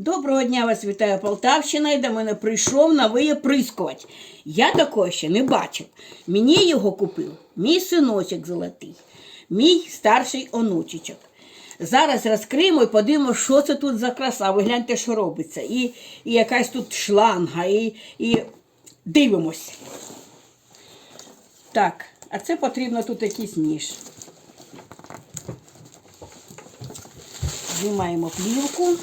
Доброго дня вас вітає Полтавщина і до мене прийшов новий оприскувач. Я такого ще не бачив. Мені його купив мій синочок золотий, мій старший онучечок. Зараз розкриємо і подивимося, що це тут за краса. Ви гляньте, що робиться. І, і якась тут шланга, і, і дивимось. Так, а це потрібно тут якийсь ніж. Знімаємо плівку.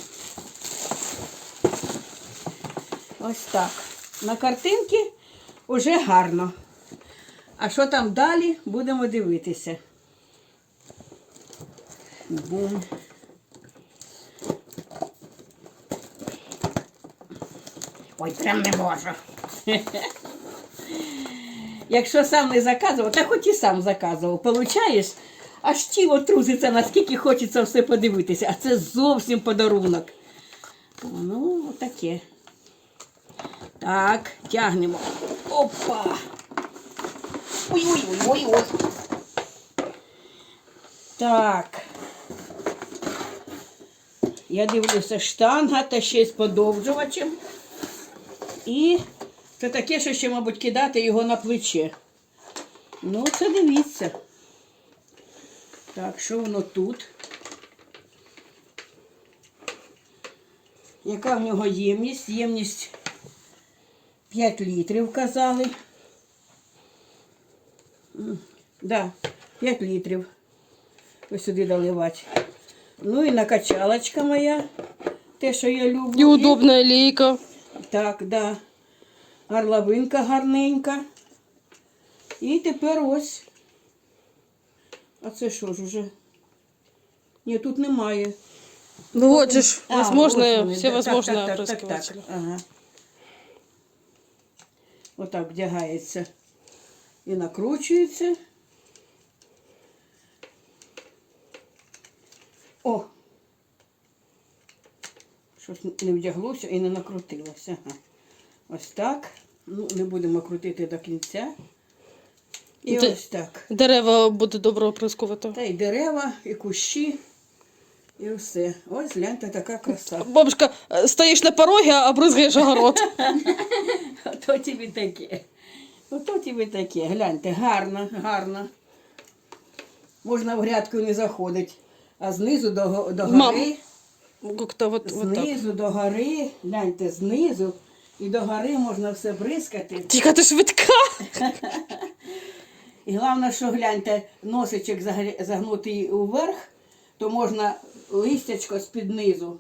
Ось так. На картинці вже гарно. А що там далі, будемо дивитися. Бум. Ой, прям не можу. Якщо сам не заказував, та хоч і сам заказував, получаєш, аж тіло труситься, наскільки хочеться все подивитися. А це зовсім подарунок. Ну, отаке. Так, тягнемо. Опа. Ой-ой-ой-ой-ой. Так. Я дивлюся, штанга та ще з подовжувачем. І це таке, що ще, мабуть, кидати його на плече. Ну, це дивіться. Так, що воно тут? Яка в нього ємність? Ємність 5 літрів казали. Да, 5 літрів. Ось сюди доливати. Ну і накачалочка моя. Те, що я люблю. И удобная лейка. Так, да. Горловинка гарненька. І тепер ось. А це що ж уже? Ні, тут немає. Ну вот же ж, возможно, все да, возможные так, так, так, так, опрыскиватели. так. Ага. Отак вдягається. І накручується. О! Щось не вдяглося і не накрутилося. Ага. Ось так. Ну, не будемо крутити до кінця. І Де- ось так. Дерева буде добре оприскувати. Та й дерева, і кущі, і все. Ось гляньте, така краса. Бабушка, э, стоишь на пороге, а брызгаешь огород. Ото тобі таке. Ото тобі таке. Гляньте, гарно, гарно. Можна в грядку не заходить, а знизу до, го- до Мам, гори, Как-то вот, вот так. знизу до гори, гляньте, знизу і до гори можна все бризкати. Тихо, ты швидка. І головне, що гляньте, носичок загр- загнутий уверх, то можна листячко з-під низу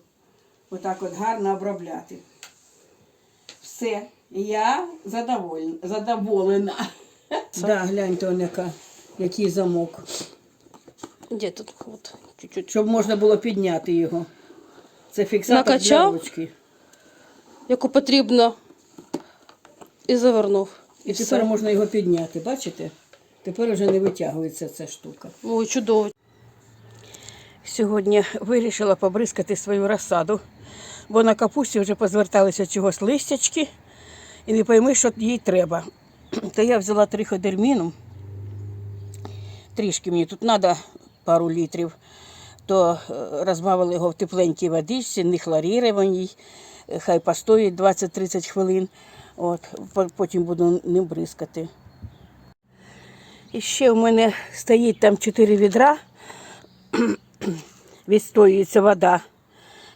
отак от гарно обробляти. Все, я задоволена. задоволена. Да, гляньте, он яка, який замок. Где тут? Вот, чуть-чуть. Щоб можна було підняти його. Це фіксатор Накачав? для ручки. Яку потрібно. І завернув. І І тепер все. можна його підняти, бачите? Тепер вже не витягується ця штука. Ой, чудово. Сьогодні вирішила побризкати свою розсаду, бо на капусті вже позверталися чогось листячки і не пойми, що їй треба. То я взяла триходерміну. Трішки мені тут треба пару літрів, то е, розбавили його в тепленькій водичці, не хлорірованій, е, хай постоїть 20-30 хвилин. От, потім буду ним бризкати. І ще в мене стоїть там 4 відра відстоюється вода.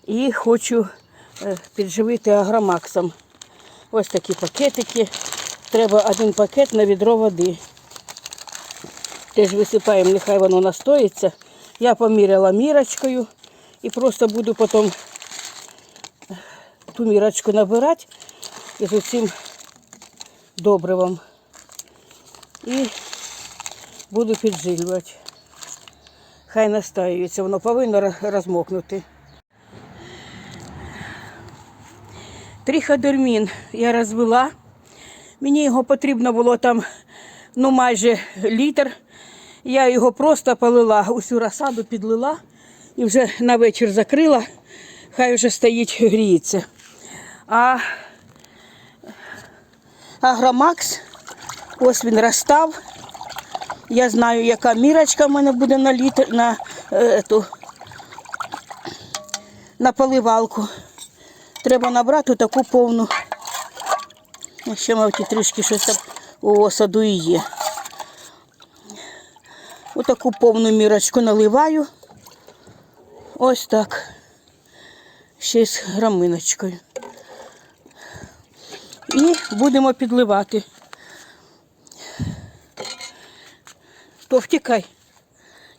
І хочу е, підживити агромаксом. Ось такі пакетики. Треба один пакет на відро води. Теж висипаємо, нехай воно настоїться. Я поміряла мірочкою і просто буду потім ту мірочку набирати із усім добривом. І буду підживлювати. Хай настаюється, воно повинно розмокнути. Тріходермін я розвела. Мені його потрібно було там ну, майже літр. Я його просто полила, усю розсаду підлила і вже на вечір закрила. Хай вже стоїть, гріється. А Агромакс, ось він розстав. Я знаю, яка мірочка в мене буде на літр на, е, ту, на поливалку. Треба набрати таку повну. Ну, Ще, мабуть, трішки щось там у осаду і є. Отаку повну мірочку наливаю. Ось так. Ще з граминочкою. І будемо підливати. Тов, тікай.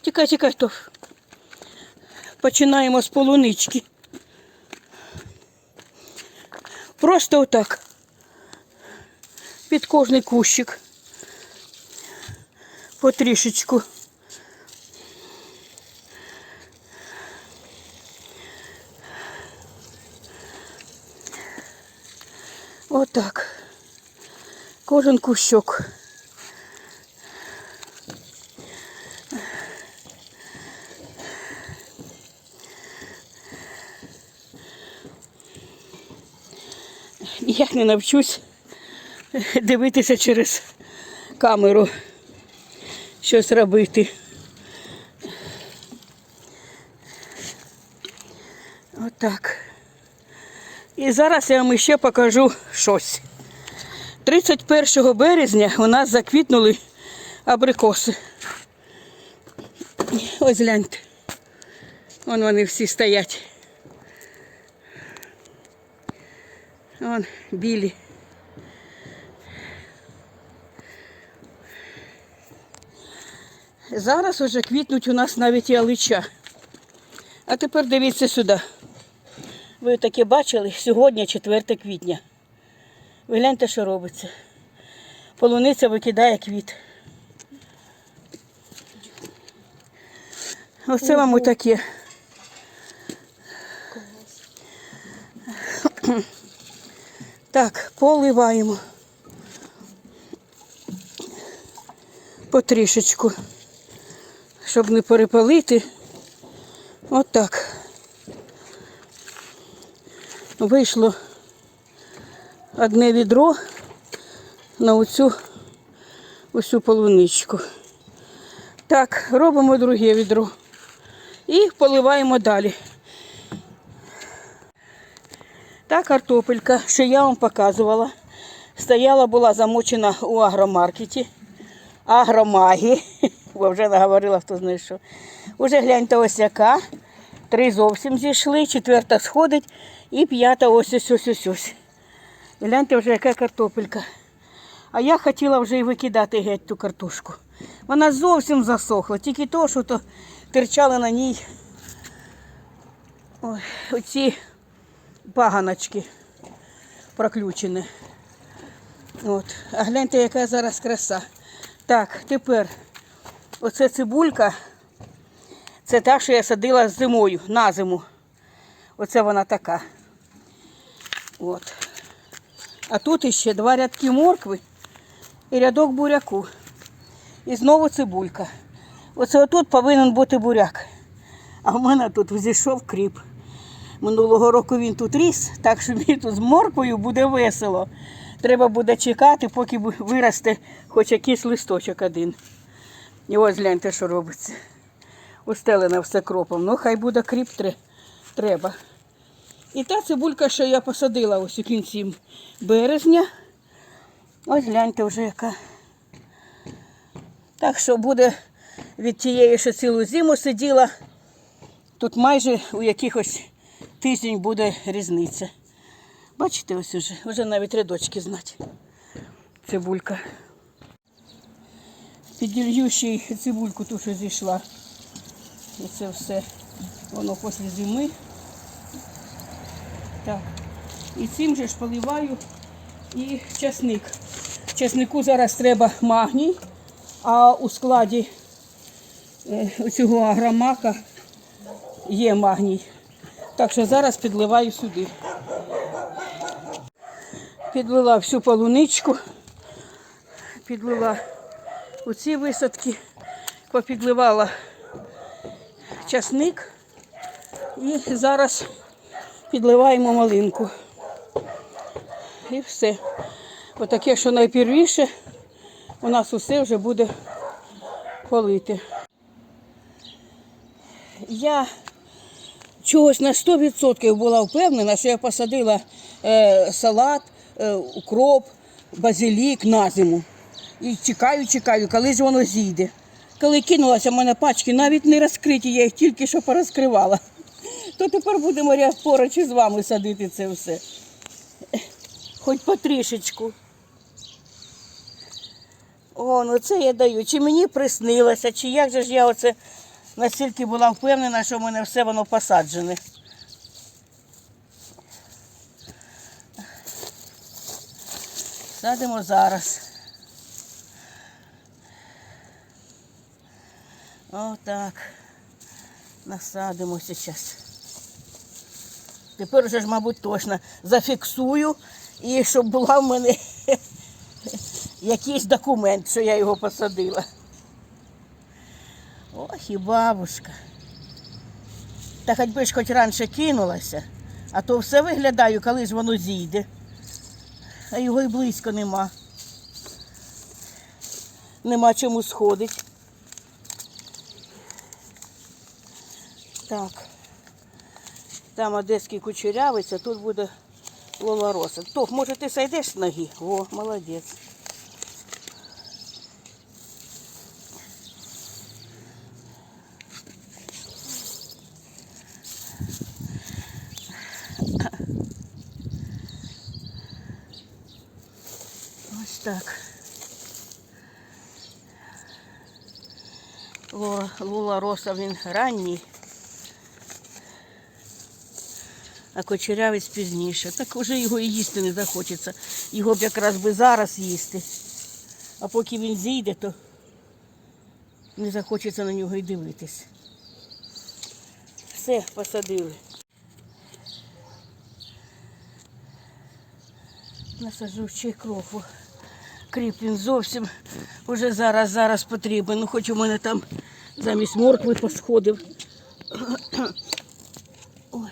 Тікай, тікай, Тов. Починаємо з полунички. Просто отак. Під кожний кущик. Потрішечку. Отак. Кожен кущок. Ніяк не навчусь дивитися через камеру, щось робити. Отак. І зараз я вам ще покажу щось. 31 березня у нас заквітнули абрикоси. Ось гляньте. Вон вони всі стоять. Вон білі. Зараз уже квітнуть у нас навіть і алича. А тепер дивіться сюди. Ви таке бачили? Сьогодні 4 квітня. Ви гляньте, що робиться. Полуниця викидає квіт. Оце вам отаке. Так, поливаємо. Потрішечку, щоб не перепалити. Отак. Вийшло одне відро на оцю усю полуничку. Так, робимо друге відро і поливаємо далі. Та картопелька, що я вам показувала, стояла, була замочена у агромаркеті. Агромагі, бо вже наговорила, хто знає що. Уже гляньте ось яка. Три зовсім зійшли, четверта сходить і п'ята ось ось ось ось ось. Гляньте вже яка картопелька. А я хотіла вже і викидати геть ту картошку. Вона зовсім засохла, тільки то, що то терчали на ній ой, оці паганочки проключені. От. А гляньте, яка зараз краса. Так, тепер оце цибулька. Це та, що я садила зимою, на зиму. Оце вона така. От. А тут іще два рядки моркви і рядок буряку. І знову цибулька. Оце отут повинен бути буряк. А в мене тут зійшов кріп. Минулого року він тут ріс, так що мені тут з морквою буде весело. Треба буде чекати, поки виросте хоч якийсь листочок один. І ось гляньте, що робиться. Устелена все кропом. Ну, хай буде кріп треба. І та цибулька, що я посадила ось у кінці березня. Ось гляньте вже яка. Так що буде від тієї, що цілу зиму сиділа. Тут майже у якихось тиждень буде різниця. Бачите, ось уже, вже навіть рядочки знати. Цибулька. Піділью ще й цибульку ту, що зійшла. І це все воно після зими. Так. І цим же ж поливаю і часник. Часнику зараз треба магній, а у складі е, цього агромака є магній. Так що зараз підливаю сюди. Підлила всю полуничку, підлила оці висадки, попідливала часник і зараз підливаємо малинку. І все. Отаке, що найпервіше, у нас усе вже буде полите. Я чогось на 100% була впевнена, що я посадила е, салат, е, укроп, базилік на зиму. І чекаю, чекаю, коли ж воно зійде. Коли кинулася в мене пачки, навіть не розкриті, я їх тільки що порозкривала. То тепер будемо ряд поруч із вами садити це все. Хоч потрішечку. О, ну це я даю. Чи мені приснилося, чи як же ж я оце настільки була впевнена, що в мене все воно посаджене. Садимо зараз. Отак. Насадимо зараз. Тепер вже ж, мабуть, точно зафіксую і щоб була в мене якийсь документ, що я його посадила. Ох і бабушка. Та хоч би ж хоч раніше кинулася, а то все виглядаю, коли ж воно зійде. А його й близько нема. Нема чому сходить. Так. Там одеський кучерявець, а тут буде лолороса. Тох, може ти сойдеш з ноги? О, молодець. Ось так. Лола, Лола роса він ранній, а кочерявець пізніше. Так вже його і їсти не захочеться. Його б якраз би зараз їсти. А поки він зійде, то не захочеться на нього і дивитись. Все, посадили. Насаджу ще кроку. Кріп він зовсім уже зараз, зараз потрібен. Ну, хоч у мене там замість моркви посходив. Ой.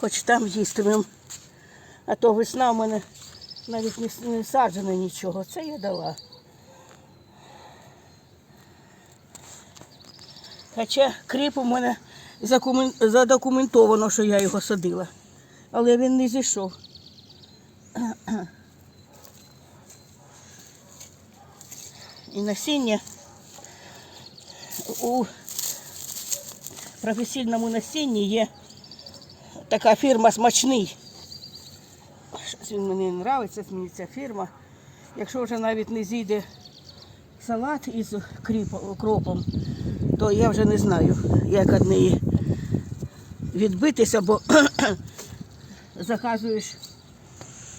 Хоч там їстимем. А то весна в мене навіть не, с- не саджено нічого. Це я дала. Хоча кріп у мене задокументовано, що я його садила. Але він не зійшов. І насіння у професійному насінні є така фірма смачний. Щось він мені не подобається, мені ця фірма. Якщо вже навіть не зійде салат із кропом, то я вже не знаю, як від неї відбитися, бо заказуєш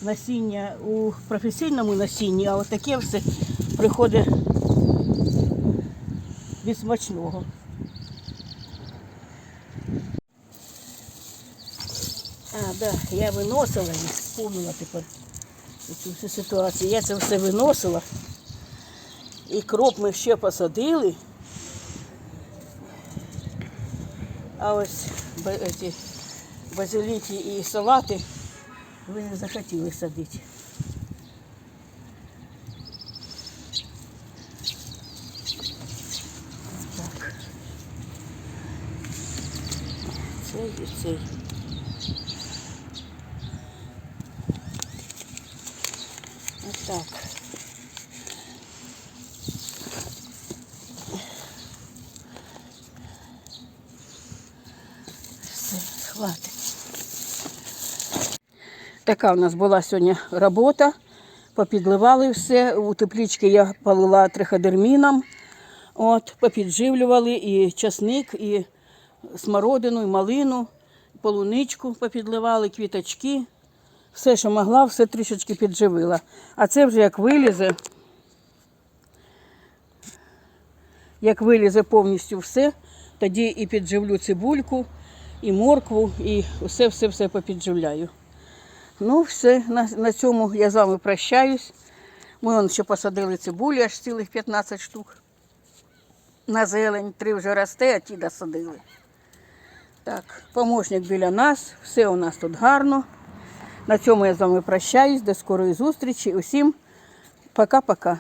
насіння у професійному насінні, а от таке все приходить від смачного. А, да, я виносила і вспомнила тепер цю всю ситуацію. Я це все виносила. І кроп ми ще посадили. А ось ці базиліки і салати ви не захотіли садити. І цей. Ось так. Все, хватить. Така у нас була сьогодні робота. Попідливали все. У теплічки я полила триходерміном. От, попідживлювали і часник, і смородину, малину, полуничку попідливали, квіточки. Все, що могла, все трішечки підживила. А це вже як вилізе, як вилізе повністю все, тоді і підживлю цибульку, і моркву, і все-все-все попідживляю. Ну, все, на, на цьому я з вами прощаюсь. Ми вон ще посадили цибулю, аж цілих 15 штук. На зелень, три вже росте, а ті досадили. Так, помощник біля нас, все у нас тут гарно. На цьому я з вами прощаюсь. До скорої зустрічі. Усім пока-пока.